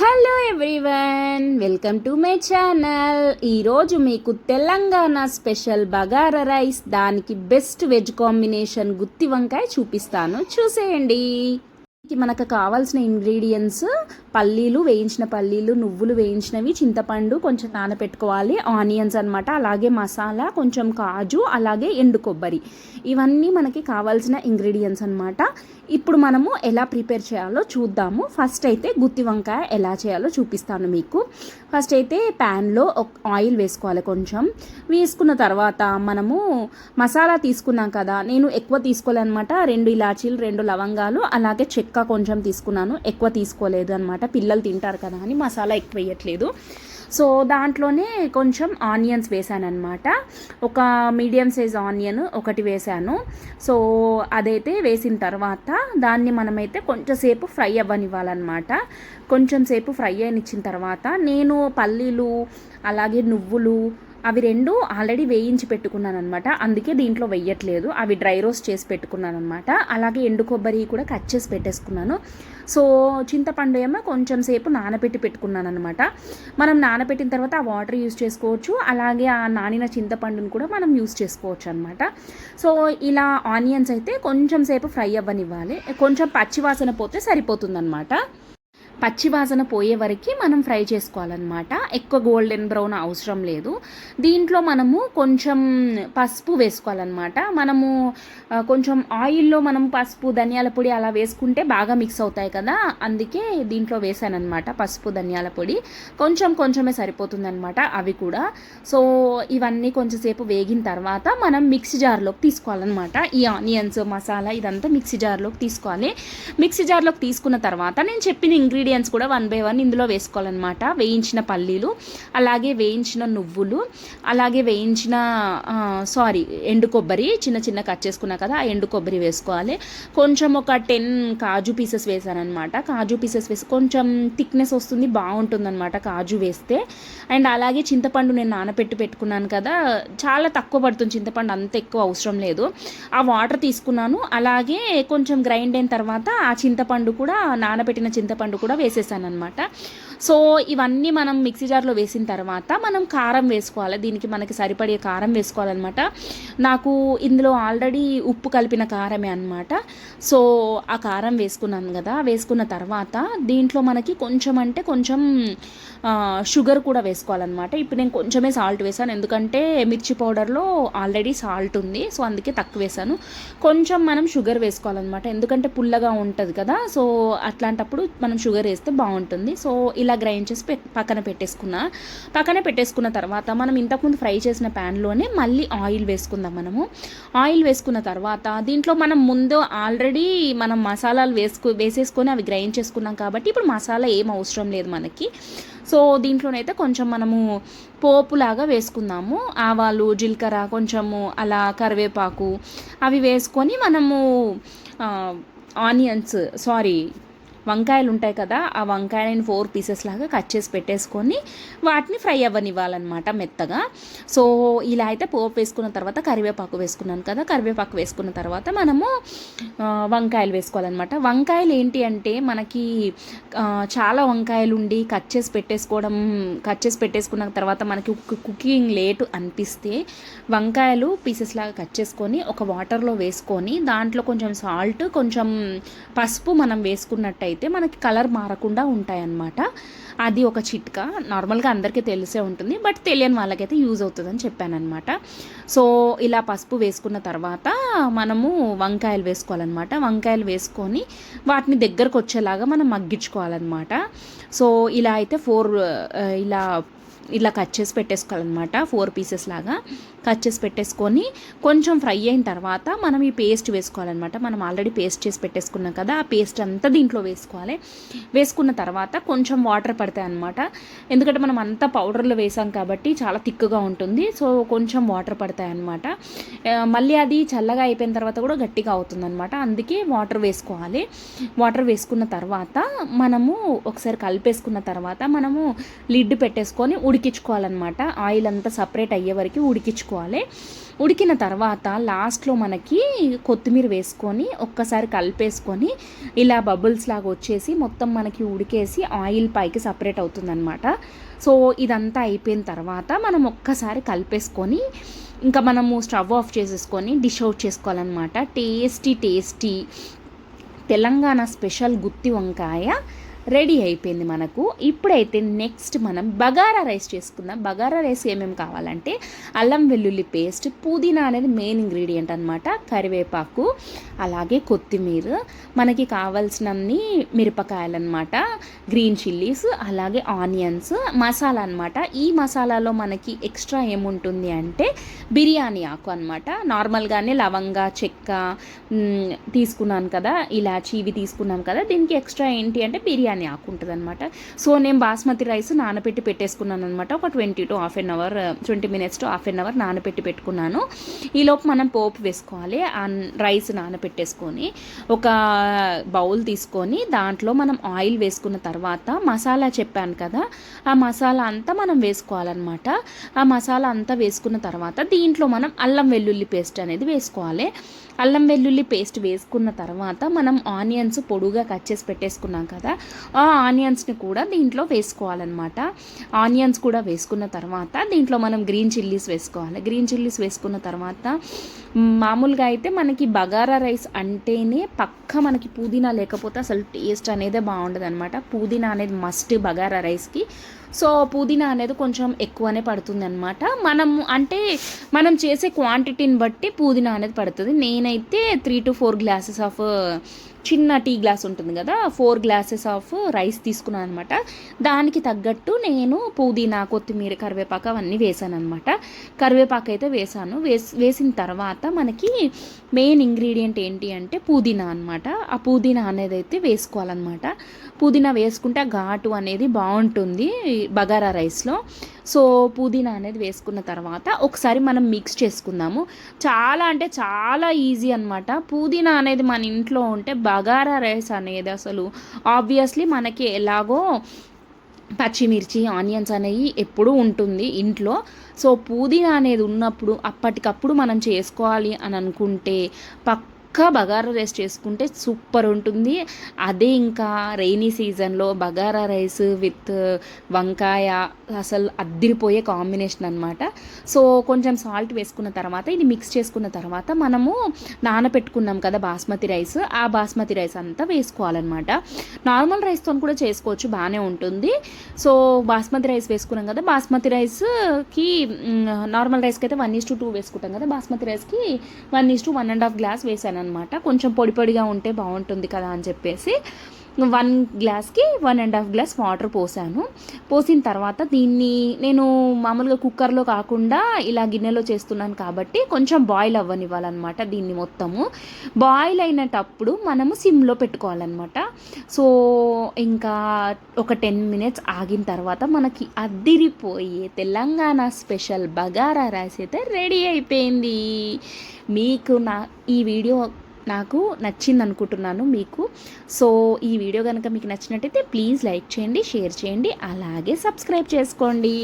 Hello everyone welcome to my channel ఈరోజు మీకు Telangana special bagara rice దానికి బెస్ట్ వెజ్ కాంబినేషన్ గుత్తి వంకాయ చూపిస్తాను. చూసేయండి. మనకు కావాల్సిన ఇంగ్రీడియంట్స్ పల్లీలు వేయించిన పల్లీలు నువ్వులు వేయించినవి చింతపండు కొంచెం నానపెట్టుకోవాలి ఆనియన్స్ అన్నమాట అలాగే మసాలా కొంచెం కాజు అలాగే ఎండు కొబ్బరి. ఇవన్నీ మనకి కావాల్సిన ఇంగ్రీడియంట్స్ అన్నమాట. ఇప్పుడు మనము ఎలా ప్రిపేర్ చేయాలో చూద్దాము. ఫస్ట్ అయితే గుత్తి వంకాయ ఎలా చేయాలో చూపిస్తాను మీకు. ఫస్ట్ అయితే ప్యాన్లో ఆయిల్ వేసుకోవాలి కొంచెం. వేసుకున్న తర్వాత మనము మసాలా తీసుకున్నాం కదా నేను ఎక్కువ తీసుకోలేనమాట. రెండు ఇలాచీలు రెండు లవంగాలు అలాగే చెక్క కొంచెం తీసుకున్నాను. ఎక్కువ తీసుకోలేదు అనమాట పిల్లలు తింటారు కదా అని మసాలా ఎక్కువ వేయట్లేదు. సో దాంట్లోనే కొంచెం ఆనియన్స్ వేసాను అనమాట ఒక మీడియం సైజ్ ఆనియన్ ఒకటి వేసాను. సో అదైతే వేసిన తర్వాత దాన్ని మనమైతే కొంచెంసేపు ఫ్రై అవ్వనివ్వాలన్నమాట. కొంచెం సేపు ఫ్రై అయినిచ్చిన తర్వాత నేను పల్లీలు అలాగే నువ్వులు అవి రెండు ఆల్రెడీ వేయించి పెట్టుకున్నాను అనమాట అందుకే దీంట్లో వెయ్యట్లేదు. అవి డ్రై రోస్ట్ చేసి పెట్టుకున్నాను అనమాట అలాగే ఎండు కొబ్బరి కూడా కట్ చేసి పెట్టేసుకున్నాను. సో చింతపండు ఏమో కొంచెం సేపు నానబెట్టి పెట్టుకున్నాను అనమాట మనం నానబెట్టిన తర్వాత ఆ వాటర్ యూస్ చేసుకోవచ్చు. అలాగే ఆ నానిన చింతపండును కూడా మనం యూస్ చేసుకోవచ్చు అనమాట సో ఇలా ఆనియన్స్ అయితే కొంచెం సేపు ఫ్రై అవ్వనివ్వాలి. కొంచెం పచ్చివాసన పోతే సరిపోతుందన్నమాట. పచ్చివాసన పోయే వరకు మనం ఫ్రై చేసుకోవాలన్నమాట. ఎక్కువ గోల్డెన్ బ్రౌన్ అవసరం లేదు. దీంట్లో మనము కొంచెం పసుపు వేసుకోవాలన్నమాట. మనము కొంచెం ఆయిల్లో మనం పసుపు ధనియాల పొడి అలా వేసుకుంటే బాగా మిక్స్ అవుతాయి కదా. అందుకే దీంట్లో వేసానమాట పసుపు ధనియాల పొడి. కొంచెం కొంచెమే సరిపోతుందన్నమాట అవి కూడా. సో ఇవన్నీ కొంచెంసేపు వేగిన తర్వాత మనం మిక్సీ జార్లోకి తీసుకోవాలన్నమాట. ఈ ఆనియన్స్ మసాలా ఇదంతా మిక్సీ జార్లోకి తీసుకోవాలి. మిక్సీ జార్లోకి తీసుకున్న తర్వాత నేను చెప్పిన ఇంగ్రీడియంట్స్ కూడా వన్ బై వన్ ఇందులో వేసుకోవాలన్నమాట. వేయించిన పల్లీలు అలాగే వేయించిన నువ్వులు అలాగే వేయించిన సారీ ఎండు కొబ్బరి చిన్న చిన్న కట్ చేసుకున్నా కదా ఆ ఎండు కొబ్బరి వేసుకోవాలి. కొంచెం ఒక టెన్ కాజు పీసెస్ వేసానమాట కాజు పీసెస్ వేసి కొంచెం థిక్నెస్ వస్తుంది బాగుంటుందన్నమాట కాజు వేస్తే. అండ్ అలాగే చింతపండు నేను నానబెట్టి పెట్టుకున్నాను కదా చాలా తక్కువ పడుతుంది చింతపండు అంత ఎక్కువ అవసరం లేదు. ఆ వాటర్ తీసుకున్నాను అలాగే కొంచెం గ్రైండ్ అయిన తర్వాత ఆ చింతపండు కూడా నానబెట్టిన చింతపండు కూడా వేసేసాను అనమాట సో ఇవన్నీ మనం మిక్సీ జార్లో వేసిన తర్వాత మనం కారం వేసుకోవాలి. దీనికి మనకి సరిపడే కారం వేసుకోవాలన్నమాట. నాకు ఇందులో ఆల్రెడీ ఉప్పు కలిపిన కారమే అనమాట సో ఆ కారం వేసుకున్నాను కదా వేసుకున్న తర్వాత దీంట్లో మనకి కొంచెం అంటే కొంచెం షుగర్ కూడా వేసుకోవాలన్నమాట. ఇప్పుడు నేను కొంచెమే సాల్ట్ వేసాను. ఎందుకంటే మిర్చి పౌడర్లో ఆల్రెడీ సాల్ట్ ఉంది. సో అందుకే తక్కువ వేసాను. కొంచెం మనం షుగర్ వేసుకోవాలన్నమాట. ఎందుకంటే పుల్లగా ఉంటుంది కదా సో అట్లాంటప్పుడు మనం షుగర్ వేస్తే బాగుంటుంది. సో ఇలా గ్రైండ్ చేసి పక్కన పెట్టేసుకున్న. పక్కన పెట్టేసుకున్న తర్వాత మనం ఇంతకుముందు ఫ్రై చేసిన ప్యాన్లోనే మళ్ళీ ఆయిల్ వేసుకుందాం మనము. ఆయిల్ వేసుకున్న తర్వాత దీంట్లో మనం ముందు ఆల్రెడీ మనం మసాలాలు వేసుకు వేసేసుకొని అవి గ్రైండ్ చేసుకున్నాం కాబట్టి ఇప్పుడు మసాలా ఏం అవసరం లేదు మనకి. సో దీంట్లోనైతే కొంచెం మనము పోపులాగా వేసుకుందాము. ఆవాలు జీలకర్ర కొంచెము అలా కరివేపాకు అవి వేసుకొని మనము ఆనియన్స్ సారీ వంకాయలు ఉంటాయి కదా ఆ వంకాయలను ఫోర్ పీసెస్ లాగా కట్ చేసి పెట్టేసుకొని వాటిని ఫ్రై అవ్వనివ్వాలన్నమాట మెత్తగా. సో ఇలా అయితే పోపు వేసుకున్న తర్వాత కరివేపాకు వేసుకున్నాను కదా కరివేపాకు వేసుకున్న తర్వాత మనము వంకాయలు వేసుకోవాలన్నమాట. వంకాయలు ఏంటి అంటే మనకి చాలా వంకాయలు ఉండి కట్ చేసి పెట్టేసుకోవడం కట్ చేసి పెట్టేసుకున్న తర్వాత మనకి కుకింగ్ లేట్ అనిపిస్తే వంకాయలు పీసెస్ లాగా కట్ చేసుకొని ఒక వాటర్లో వేసుకొని దాంట్లో కొంచెం సాల్ట్ కొంచెం పసుపు మనం వేసుకున్నట్టయితే అయితే మనకి కలర్ మారకుండా ఉంటాయన్నమాట. అది ఒక చిట్కా. నార్మల్గా అందరికీ తెలిసే ఉంటుంది. బట్ తెలియని వాళ్ళకైతే యూజ్ అవుతుందని చెప్పానమాట సో ఇలా పసుపు వేసుకున్న తర్వాత మనము వంకాయలు వేసుకోవాలన్నమాట. వంకాయలు వేసుకొని వాటిని దగ్గరకు వచ్చేలాగా మనం మగ్గించుకోవాలన్నమాట. సో ఇలా అయితే ఫోర్ ఇలా ఇలా కట్ చేసి పెట్టేసుకోవాలన్నమాట ఫోర్ పీసెస్ లాగా కట్ చేసి పెట్టేసుకొని కొంచెం ఫ్రై అయిన తర్వాత మనం ఈ పేస్ట్ వేసుకోవాలన్నమాట. మనం ఆల్రెడీ పేస్ట్ చేసి పెట్టేసుకున్నాం కదా ఆ పేస్ట్ అంతా దీంట్లో వేసుకోవాలి. వేసుకున్న తర్వాత కొంచెం వాటర్ పడతాయి అనమాట ఎందుకంటే మనం అంతా పౌడర్లో వేసాం కాబట్టి చాలా థిక్గా ఉంటుంది. సో కొంచెం వాటర్ పడతాయి అనమాట మళ్ళీ అది చల్లగా అయిపోయిన తర్వాత కూడా గట్టిగా అవుతుందన్నమాట. అందుకే వాటర్ వేసుకోవాలి. వాటర్ వేసుకున్న తర్వాత మనము ఒకసారి కలిపేసుకున్న తర్వాత మనము లిడ్ పెట్టేసుకొని ఉడికించుకోవాలన్నమాట. ఆయిల్ అంతా సపరేట్ అయ్యే వరకు ఉడికించుకోవాలి. ఉడికిన తర్వాత లాస్ట్లో మనకి కొత్తిమీర వేసుకొని ఒక్కసారి కలిపేసుకొని ఇలా బబుల్స్ లాగా వచ్చేసి మొత్తం మనకి ఉడికేసి ఆయిల్ పైకి సపరేట్ అవుతుందన్నమాట. సో ఇదంతా అయిపోయిన తర్వాత మనం ఒక్కసారి కలిపేసుకొని ఇంకా మనము స్టవ్ ఆఫ్ చేసేసుకొని డిష్ అవుట్ చేసుకోవాలన్నమాట. టేస్టీ టేస్టీ తెలంగాణ స్పెషల్ గుత్తి వంకాయ. రెడీ అయిపోయింది మనకు. ఇప్పుడైతే నెక్స్ట్ మనం బగారా రైస్ చేసుకుందాం. బగారా రైస్ ఏమేమి కావాలంటే అల్లం వెల్లుల్లి పేస్ట్ పుదీనా అనేది మెయిన్ ఇంగ్రీడియంట్ అనమాట కరివేపాకు అలాగే కొత్తిమీర మనకి కావాల్సినన్ని మిరపకాయలు అనమాట గ్రీన్ చిల్లీస్ అలాగే ఆనియన్స్ మసాలా అనమాట ఈ మసాలాలో మనకి ఎక్స్ట్రా ఏముంటుంది అంటే బిర్యానీ ఆకు అనమాట నార్మల్గానే లవంగా చెక్క తీసుకున్నాను కదా ఇలాచి ఇవి తీసుకున్నాం కదా దీనికి ఎక్స్ట్రా ఏంటి అంటే బిర్యానీ బిర్యానీ ఆకు ఉంటుంది అనమాట సో నేను బాస్మతి రైస్ నానబెట్టి పెట్టేసుకున్నాను అనమాట ఒక twenty to half an hour twenty minutes to half an hour నానబెట్టి పెట్టుకున్నాను. ఈలోపు మనం పోపు వేసుకోవాలి. ఆ రైస్ నానబెట్టేసుకొని ఒక బౌల్ తీసుకొని దాంట్లో మనం ఆయిల్ వేసుకున్న తర్వాత మసాలా చెప్పాను కదా ఆ మసాలా అంతా మనం వేసుకోవాలన్నమాట. ఆ మసాలా అంతా వేసుకున్న తర్వాత దీంట్లో మనం అల్లం వెల్లుల్లి పేస్ట్ అనేది వేసుకోవాలి. అల్లం వెల్లుల్లి పేస్ట్ వేసుకున్న తర్వాత మనం ఆనియన్స్ పొడుగా కట్ చేసి పెట్టేసుకున్నాం కదా ఆ ఆనియన్స్ని కూడా దీంట్లో వేసుకోవాలన్నమాట. ఆనియన్స్ కూడా వేసుకున్న తర్వాత దీంట్లో మనం గ్రీన్ చిల్లీస్ వేసుకోవాలి. గ్రీన్ చిల్లీస్ వేసుకున్న తర్వాత మామూలుగా అయితే మనకి బగారా రైస్ అంటేనే పక్క మనకి పుదీనా లేకపోతే అసలు టేస్ట్ అనేది బాగుండదు అనమాట పుదీనా అనేది మస్ట్ బగారా రైస్కి. సో పుదీనా అనేది కొంచెం ఎక్కువనే పడుతుంది అనమాట మనం అంటే మనం చేసే క్వాంటిటీని బట్టి పుదీనా అనేది పడుతుంది. నేనైతే three to four glasses of చిన్న టీ గ్లాస్ ఉంటుంది కదా ఫోర్ గ్లాసెస్ ఆఫ్ రైస్ తీసుకున్నాను అనమాట దానికి తగ్గట్టు నేను పుదీనా కొత్తిమీర కరివేపాకు అవన్నీ వేసాను అనమాట కరివేపాకు అయితే వేసాను. వేసి వేసిన తర్వాత మనకి మెయిన్ ఇంగ్రీడియంట్ ఏంటి అంటే పుదీనా అనమాట. ఆ పుదీనా అనేది అయితే వేసుకోవాలన్నమాట పుదీనా వేసుకుంటే ఘాటు అనేది బాగుంటుంది బగారా రైస్లో. సో పుదీనా అనేది వేసుకున్న తర్వాత ఒకసారి మనం మిక్స్ చేసుకుందాము. చాలా అంటే చాలా ఈజీ అనమాట పుదీనా అనేది మన ఇంట్లో ఉంటే బగారా రైస్ అనేది అసలు ఆబ్వియస్లీ మనకి ఎలాగో పచ్చిమిర్చి ఆనియన్స్ అనేవి ఎప్పుడూ ఉంటుంది ఇంట్లో. సో పుదీనా అనేది ఉన్నప్పుడు అప్పటికప్పుడు మనం చేసుకోవాలి అని అనుకుంటే పక్క పక్కా బగారా రైస్ చేసుకుంటే సూపర్ ఉంటుంది. అదే ఇంకా రైనీ సీజన్లో బగారా రైస్ విత్ వంకాయ అసలు అద్దిరిపోయే కాంబినేషన్ అనమాట సో కొంచెం సాల్ట్ వేసుకున్న తర్వాత ఇది మిక్స్ చేసుకున్న తర్వాత మనము నానపెట్టుకున్నాం కదా బాస్మతి రైస్ ఆ బాస్మతి రైస్ అంతా వేసుకోవాలన్నమాట. నార్మల్ రైస్తో కూడా చేసుకోవచ్చు బాగానే ఉంటుంది. సో బాస్మతి రైస్ వేసుకున్నాం కదా బాస్మతి రైస్కి నార్మల్ రైస్కి అయితే వన్ ఈస్ టు టూ వేసుకుంటాం కదా బాస్మతి రైస్కి one is to one and half glass వేసాను అనమాట కొంచెం పొడి పొడిగా ఉంటే బాగుంటుంది కదా అని చెప్పేసి. వన్ గ్లాస్కి one and half glass water పోసాను. పోసిన తర్వాత దీన్ని నేను మామూలుగా కుక్కర్లో కాకుండా ఇలా గిన్నెలో చేస్తున్నాను కాబట్టి కొంచెం బాయిల్ అవ్వనివ్వాలన్నమాట దీన్ని మొత్తము. బాయిల్ అయినటప్పుడు మనము సిమ్లో పెట్టుకోవాలన్నమాట. సో ఇంకా ఒక టెన్ మినిట్స్ ఆగిన తర్వాత మనకి అద్దిరిపోయే తెలంగాణ స్పెషల్ బగారా రైస్ అయితే రెడీ అయిపోయింది. మీకు నా ఈ వీడియో నాకు నచ్చింది అనుకుంటున్నాను మీకు. సో ఈ వీడియో కనుక మీకు నచ్చినట్టయితే ప్లీజ్ లైక్ చేయండి షేర్ చేయండి అలాగే సబ్స్క్రైబ్ చేసుకోండి.